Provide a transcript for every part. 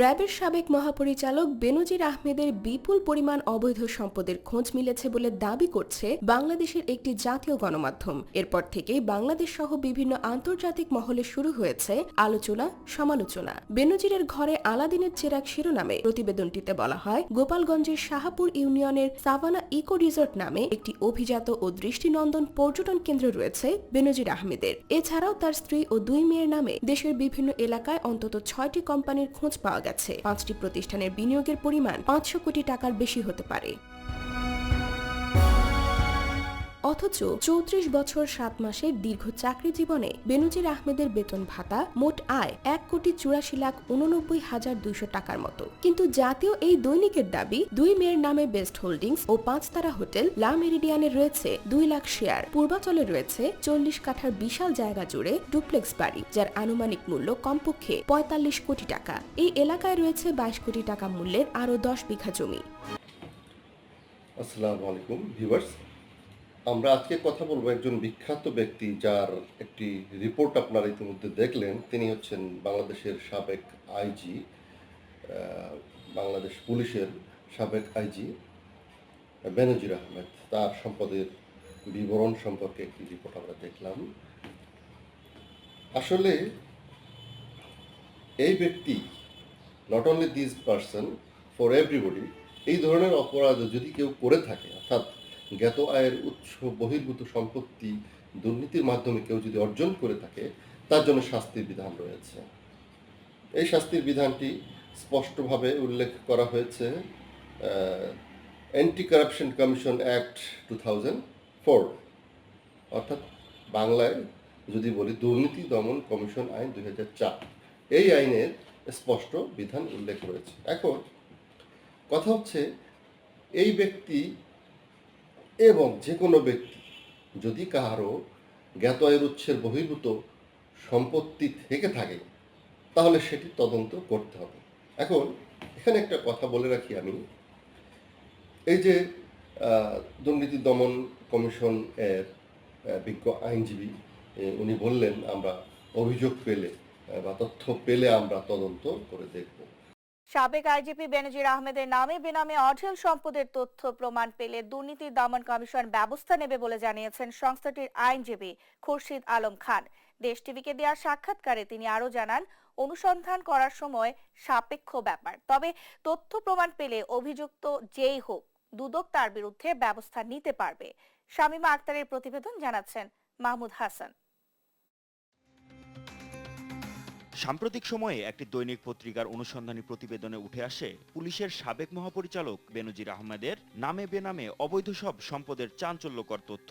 র্যাবের সাবেক মহাপরিচালক বেনজির আহমেদের বিপুল পরিমাণ অবৈধ সম্পদের খোঁজ মিলেছে বলে দাবি করছে বাংলাদেশের একটি জাতীয় গণমাধ্যম। এরপর থেকেই বাংলাদেশ সহ বিভিন্ন আন্তর্জাতিক মহলে শুরু হয়েছে আলোচনা, সমালোচনা। বেনজিরের ঘরে আলাদিনের চেরাক শিরোনামে প্রতিবেদনটিতে বলা হয়, গোপালগঞ্জের শাহাপুর ইউনিয়নের সাভানা ইকো রিসর্ট নামে একটি অভিজাত ও দৃষ্টিনন্দন পর্যটন কেন্দ্র রয়েছে বেনজির আহমেদের। এছাড়াও তার স্ত্রী ও দুই মেয়ের নামে দেশের বিভিন্ন এলাকায় অন্তত ছয়টি কোম্পানির খোঁজ পাওয়া গেছে। পাঁচটি প্রতিষ্ঠানের বিনিয়োগের পরিমাণ পাঁচশো কোটি টাকার বেশি হতে পারে। অথচ চৌত্রিশ বছর সাত মাসের দীর্ঘ চাকরি জীবনে বেনজির আহমেদের বেতন ভাতা মোট আয় এক কোটি চুরাশি লাখ উননব্বই হাজার দুইশো টাকার মতো। কিন্তু জাতীয় এই দৈনিকের দাবি, দুই মেয়ের নামে বেস্ট হোল্ডিংস ও পাঁচতারা হোটেল লা মেরিডিয়ানে রয়েছে দুই লাখ শেয়ার। পূর্বাচলে রয়েছে চল্লিশ কাঠার বিশাল জায়গা জুড়ে ডুপ্লেক্স বাড়ি, যার আনুমানিক মূল্য কমপক্ষে পঁয়তাল্লিশ কোটি টাকা। এই এলাকায় রয়েছে বাইশ কোটি টাকা মূল্যের আরও দশ বিঘা জমি। আসসালামু আলাইকুম, ভিউয়ার্স। আমরা আজকে কথা বলব একজন বিখ্যাত ব্যক্তি যার একটি রিপোর্ট আপনারা ইতিমধ্যে দেখলেন। তিনি হচ্ছেন বাংলাদেশের সাবেক আইজি বাংলাদেশ পুলিশের সাবেক আইজি বেনজির আহমেদ। তার সম্পদের বিবরণ সম্পর্কে একটি রিপোর্ট আমরা দেখলাম। আসলে এই ব্যক্তি not only this person for everybody এই ধরনের অপরাধ যদি কেউ করে থাকে, অর্থাৎ জ্ঞাত আয়ের উৎস বহির্ভূত সম্পত্তি দুর্নীতির মাধ্যমে কেউ যদি অর্জন করে থাকে, তার জন্য শাস্তির বিধান রয়েছে। এই শাস্তির বিধানটি স্পষ্টভাবে উল্লেখ করা হয়েছে anti corruption commission act two thousand four অর্থাৎ বাংলায় যদি বলি দুর্নীতি দমন কমিশন আইন দুই হাজার চার। এই আইনের স্পষ্ট বিধান উল্লেখ রয়েছে। এখন কথা হচ্ছে, এই ব্যক্তি এবং যে কোনো ব্যক্তি, যদি কাহারও জ্ঞাত আয়ের বহির্ভূত সম্পত্তি থেকে থাকে, তাহলে সেটি তদন্ত করতে হবে। এখন এখানে একটা কথা বলে রাখি আমি। এই যে দুর্নীতি দমন কমিশন এর বিজ্ঞ আইনজীবী উনি বললেন, আমরা অভিযোগ পেলে, বা তথ্য পেলে আমরা তদন্ত করে দেখব। সাবেক আইজিপি বেনজির আহমেদের নামে বেনামে অঢেল সম্পদের তথ্য প্রমাণ পেলে দুর্নীতি দমন কমিশন ব্যবস্থা নেবে বলে জানিয়েছেন সংস্থাটির আইনজীবী খুরশিদ আলম খান। দেশ টিভিকে দেওয়া সাক্ষাৎকারে তিনি আরও জানান, অনুসন্ধান করার সময় সাপেক্ষ ব্যাপার, তবে তথ্য প্রমাণ পেলে অভিযুক্ত যেই হোক, দুদক তার বিরুদ্ধে ব্যবস্থা নিতে পারবে। শামীমা আক্তারের প্রতিবেদন জানাচ্ছেন মাহমুদ হাসান। সাম্প্রতিক সময়ে একটি দৈনিক পত্রিকার অনুসন্ধানী প্রতিবেদনে উঠে আসে, পুলিশের সাবেক মহাপরিচালক বেনজির আহমেদের নামে বেনামে অবৈধ সব সম্পদের চাঞ্চল্যকর তথ্য।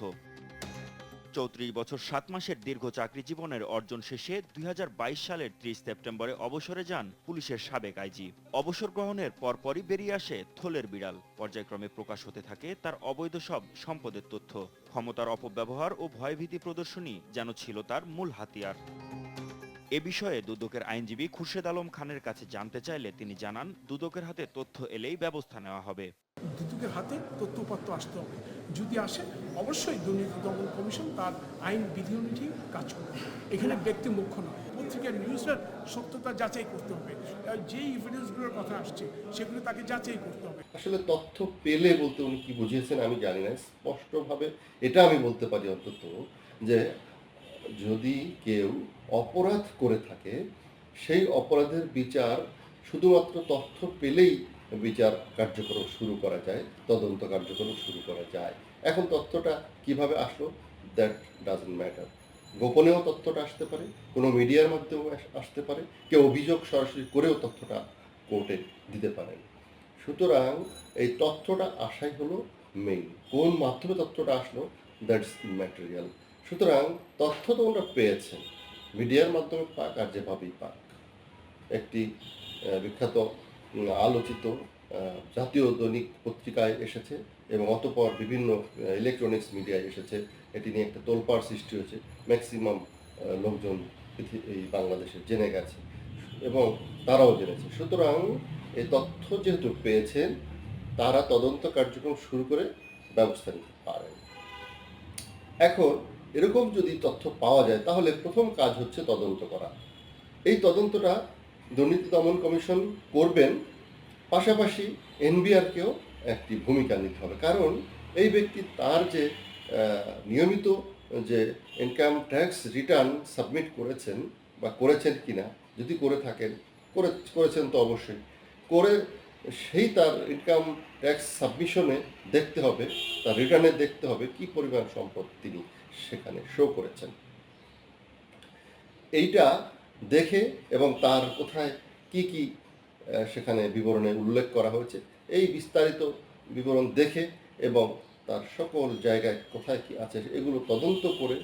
চৌত্রিশ বছর সাত মাসের দীর্ঘ চাকরি জীবনের অর্জন শেষে দুই হাজার বাইশ সালের ত্রিশ সেপ্টেম্বরে অবসরে যান পুলিশের সাবেক আইজি। অবসর গ্রহণের পরপরই বেরিয়ে আসে থলের বিড়াল। পর্যায়ক্রমে প্রকাশ হতে থাকে তার অবৈধ সব সম্পদের তথ্য। ক্ষমতার অপব্যবহার ও ভয়ভীতি প্রদর্শনী যেন ছিল তার মূল হাতিয়ার। এ বিষয়ে দুদকের আইনজীবী খুরশেদ আলম খানের কাছে জানতে চাইলে তিনি জানান দুদকের হাতে তথ্য এলেই ব্যবস্থা নেওয়া হবে। দুদকের হাতে তথ্যপত্র আসতে হবে। যদি আসে অবশ্যই দুর্নীতি দমন কমিশন তার আইন বিধি অনুযায়ী কাজ করবে। এখানে ব্যক্তি মুখ্য নয় পত্রিকার নিউজের সত্যতা যাচাই করতে হবে। যে এভিডেন্সগুলোর কথা আসছে সেগুলো তাকে যাচাই করতে হবে। আসলে তথ্য পেলে বলতে উনি কি বুঝিয়েছেন আমি জানি না স্পষ্টভাবে এটা আমি বলতে পারি অন্তত যে যদি কেউ অপরাধ করে থাকে, সেই অপরাধের বিচার শুধুমাত্র তথ্য পেলেই বিচার কার্যক্রম শুরু করা যায়, তদন্ত কার্যক্রম শুরু করা যায়। এখন তথ্যটা কীভাবে আসলো? দ্যাট ডাজন্ট ম্যাটার গোপনেও তথ্যটা আসতে পারে, কোনো মিডিয়ার মাধ্যমেও আস- আসতে পারে, কেউ অভিযোগ সরাসরি করেও তথ্যটা কোর্টে দিতে পারেন। সুতরাং এই তথ্যটা আসাই হলো মেইন কোন মাধ্যমে তথ্যটা আসলো দ্যাটস ম্যাটেরিয়াল সুতরাং তথ্য তো ওরা পেয়েছেন মিডিয়ার মাধ্যমে পাক আর যেভাবেই পাক। একটি বিখ্যাত আলোচিত জাতীয় দৈনিক পত্রিকায় এসেছে এবং অতপর বিভিন্ন ইলেকট্রনিক্স মিডিয়ায় এসেছে। এটি নিয়ে একটা তোলপাড় সৃষ্টি হয়েছে। ম্যাক্সিমাম লোকজন এই বাংলাদেশে জেনে গেছে এবং তারাও জেনেছে। সুতরাং এই তথ্য যেহেতু পেয়েছেন, তারা তদন্ত কার্যক্রম শুরু করে ব্যবস্থা নিতে পারেন। এখন এরকম যদি তথ্য পাওয়া যায়, তাহলে প্রথম কাজ হচ্ছে তদন্ত করা। এই তদন্তটা দুর্নীতি দমন কমিশন করবেন, পাশাপাশি এনবিআরকেও একটি ভূমিকা নিতে হবে। কারণ এই ব্যক্তি তার যে নিয়মিত যে ইনকাম ট্যাক্স রিটার্ন সাবমিট করেছেন বা করেছেন কিনা, যদি করে থাকেন, করে, করেছেন তো অবশ্যই। করে সেই তার ইনকাম ট্যাক্স সাবমিশনে দেখতে হবে, তার রিটার্নে দেখতে হবে কি পরিমাণ সম্পদ তিনি সেখানে শো করেছেন। এইটা দেখে এবং তার কোথায় কি কি সেখানে বিবরণে উল্লেখ করা হয়েছে, এই বিস্তারিত বিবরণ দেখে এবং তার সকল জায়গায় কোথায় কি আছে, এগুলো তদন্ত করে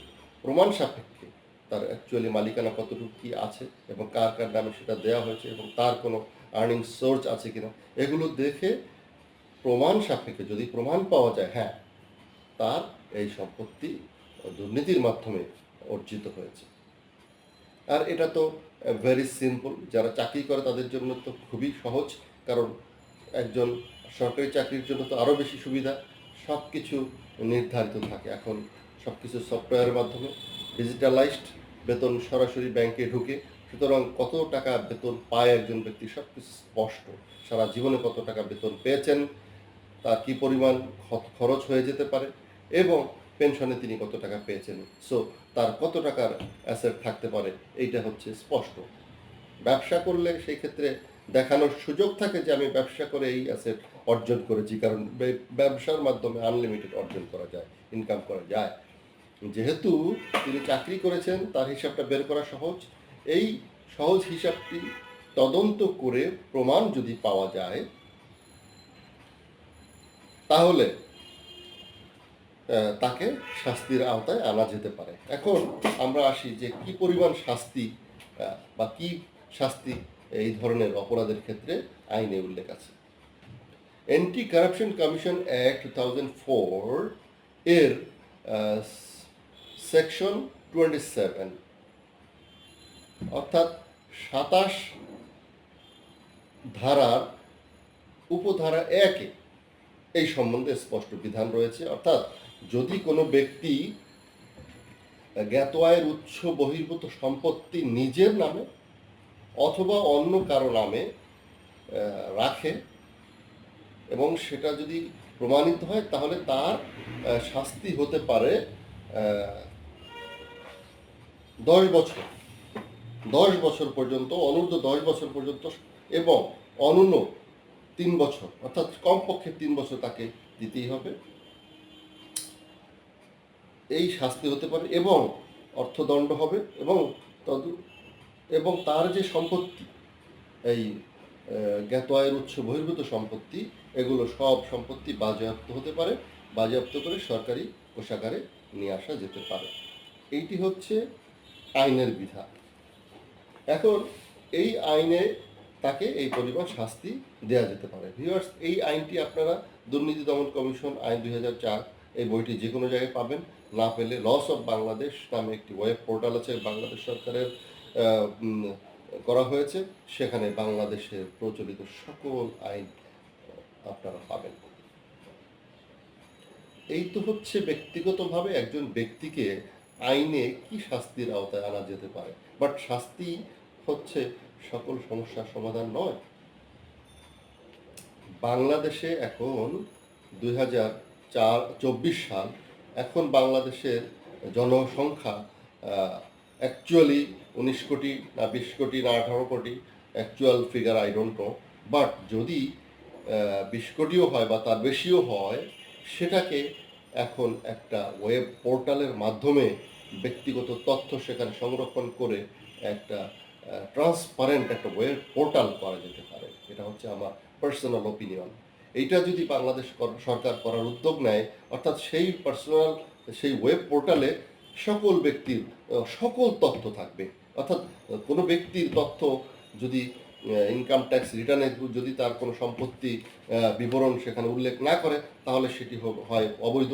প্রমাণ সাপেক্ষে তার অ্যাকচুয়ালি মালিকানা কতটুকু কি আছে এবং কার কার নামে সেটা দেওয়া হয়েছে এবং তার কোনো আর্নিং সোর্স আছে কিনা, এগুলো দেখে প্রমাণ সাপেক্ষে যদি প্রমাণ পাওয়া যায় হ্যাঁ তার এই সম্পত্তি দুর্নীতির মাধ্যমে অর্জিত হয়েছে। আর এটা তো ভেরি সিম্পল যারা চাকরি করে তাদের জন্য তো খুবই সহজ, কারণ একজন সরকারি চাকরির জন্য তো আরও বেশি সুবিধা সব কিছু নির্ধারিত থাকে। এখন সব কিছু সফটওয়্যারের মাধ্যমে ডিজিটালাইজড বেতন সরাসরি ব্যাংকে ঢুকে, সুতরাং কত টাকা বেতন পায় একজন ব্যক্তি সব কিছু স্পষ্ট। সারা জীবনে কত টাকা বেতন পেয়েছেন, তার কি পরিমাণ খরচ হয়ে যেতে পারে, এবং পেনশনে তিনি কত টাকা পেয়েছেন? সো তার কত টাকার অ্যাসেট থাকতে পারে? এইটা হচ্ছে স্পষ্ট। ব্যবসা করলে সেই ক্ষেত্রে দেখানোর সুযোগ থাকে যে, আমি ব্যবসা করে এই অ্যাসেট অর্জন করেছি। কারণ ব্যবসার মাধ্যমে আনলিমিটেড অর্জন করা যায় ইনকাম করা যায়। যেহেতু তিনি চাকরি করেছেন, তার হিসাবটা বের করা সহজ। এই সহজ হিসাবটি তদন্ত করে প্রমাণ যদি পাওয়া যায়, তাহলে তাকে শাস্তির আওতায় আনা যেতে পারে। এখন আমরা আসি যে কি পরিমাণ শাস্তি বা কি শাস্তি এই ধরনের অপরাধের ক্ষেত্রে আইনে উল্লেখ আছে। Anti corruption commission act two thousand four এর সেকশন টোয়েন্টি সেভেন অর্থাৎ সাতাশ ধারার উপধারা একে এই সম্বন্ধে স্পষ্ট বিধান রয়েছে। অর্থাৎ যদি কোনো ব্যক্তি জ্ঞাত আয়ের উৎস বহির্ভূত সম্পত্তি নিজের নামে অথবা অন্য কারও নামে রাখে এবং সেটা যদি প্রমাণিত হয়, তাহলে তার শাস্তি হতে পারে দশ বছর। দশ বছর পর্যন্ত, অনূর্ধ্ব দশ বছর পর্যন্ত এবং অনূন্য তিন বছর, অর্থাৎ কমপক্ষে তিন বছর তাকে দিতেই হবে। এই শাস্তি হতে পারে এবং অর্থদণ্ড হবে এবং তদ এবং তার যে সম্পত্তি, এই জ্ঞাত আয়ের উৎস বহির্ভূত সম্পত্তি, এগুলো সব সম্পত্তি বাজেয়াপ্ত হতে পারে, বাজেয়াপ্ত করে সরকারি কোষাগারে নিয়ে আসা যেতে পারে। এইটি হচ্ছে আইনের বিধান এখন এই আইনে তাকে এই পরিমাণ শাস্তি দেওয়া যেতে পারে। ভিউয়ার্স, এই আইনটি আপনারা দুর্নীতি দমন কমিশন আইন দুই হাজার চার এই বইটি যে কোনো জায়গায় পাবেন। না পেলে লস অফ বাংলাদেশ নামে একটি ওয়েব পোর্টাল আছে, বাংলাদেশ সরকারের করা হয়েছে। সেখানে বাংলাদেশের প্রচলিত সকল আইন আপনারা পাবেন। এই তো হচ্ছে ব্যক্তিগতভাবে একজন ব্যক্তিকে আইনে কি শাস্তির আওতায় আনা যেতে পারে? বাট শাস্তি হচ্ছে সকল সমস্যার সমাধান নয়। বাংলাদেশে এখন দুই হাজার চার, চব্বিশ সাল, এখন বাংলাদেশের জনসংখ্যা অ্যাকচুয়ালি উনিশ কোটি না বিশ কোটি না আঠারো crore actual figure I don't know but যদি বিশ কোটিও হয় বা তার বেশিও হয়, সেটাকে এখন একটা ওয়েব পোর্টালের মাধ্যমে ব্যক্তিগত তথ্য সেখানে সংরক্ষণ করে একটা ট্রান্সপারেন্ট একটা ওয়েব পোর্টাল করা যেতে পারে। এটা হচ্ছে আমার পার্সোনাল ওপিনিয়ন এইটা যদি বাংলাদেশ সরকার করার উদ্যোগ নেয়, অর্থাৎ সেই পার্সোনাল সেই ওয়েব পোর্টালে সকল ব্যক্তির সকল তথ্য থাকবে। অর্থাৎ কোনো ব্যক্তির তথ্য যদি ইনকাম ট্যাক্স রিটার্নে যদি তার কোনো সম্পত্তি বিবরণ সেখানে উল্লেখ না করে, তাহলে সেটি হয় অবৈধ,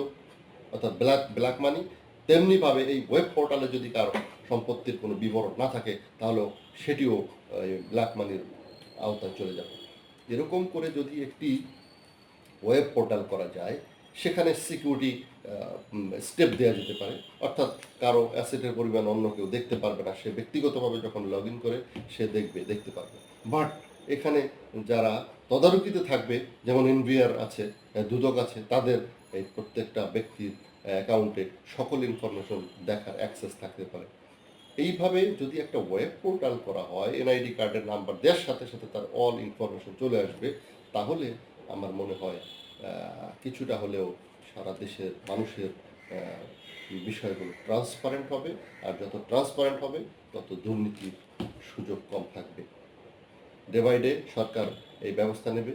অর্থাৎ ব্ল্যাক ব্ল্যাক মানি তেমনিভাবে এই ওয়েব পোর্টালে যদি কারও সম্পত্তির কোনো বিবরণ না থাকে, তাহলেও সেটিও ব্ল্যাক মানির আওতায় চলে যাবে। এরকম করে যদি একটি ওয়েব পোর্টাল করা যায়, সেখানে সিকিউরিটি স্টেপ দেওয়া যেতে পারে। অর্থাৎ কারও অ্যাসেটের পরিমাণ অন্য কেউ দেখতে পারবে না, সে ব্যক্তিগতভাবে যখন লগ ইন করে, সে দেখবে, দেখতে পারবে। বাট এখানে যারা তদারকিতে থাকবে, যেমন এনভিআর আছে দুদক আছে, তাদের এই প্রত্যেকটা ব্যক্তির অ্যাকাউন্টে সকল ইনফরমেশন দেখার অ্যাক্সেস থাকতে পারে। এইভাবে যদি একটা ওয়েব পোর্টাল করা হয় এনআইডি কার্ডের নাম্বার দেওয়ার সাথে সাথে তার অল ইনফরমেশন চলে আসবে, তাহলে আমার মনে হয় কিছুটা হলেও সারা দেশের মানুষের বিষয়গুলো ট্রান্সপারেন্ট হবে। আর যত ট্রান্সপারেন্ট হবে, তত দুর্নীতির সুযোগ কম থাকবে। ডে বাই ডে সরকার এই ব্যবস্থা নেবে।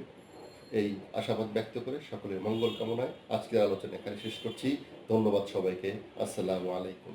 এই আশাবাদ ব্যক্ত করে সকলের মঙ্গল কামনায় আজকের আলোচনা এখানে শেষ করছি। ধন্যবাদ সবাইকে। আসসালামু আলাইকুম।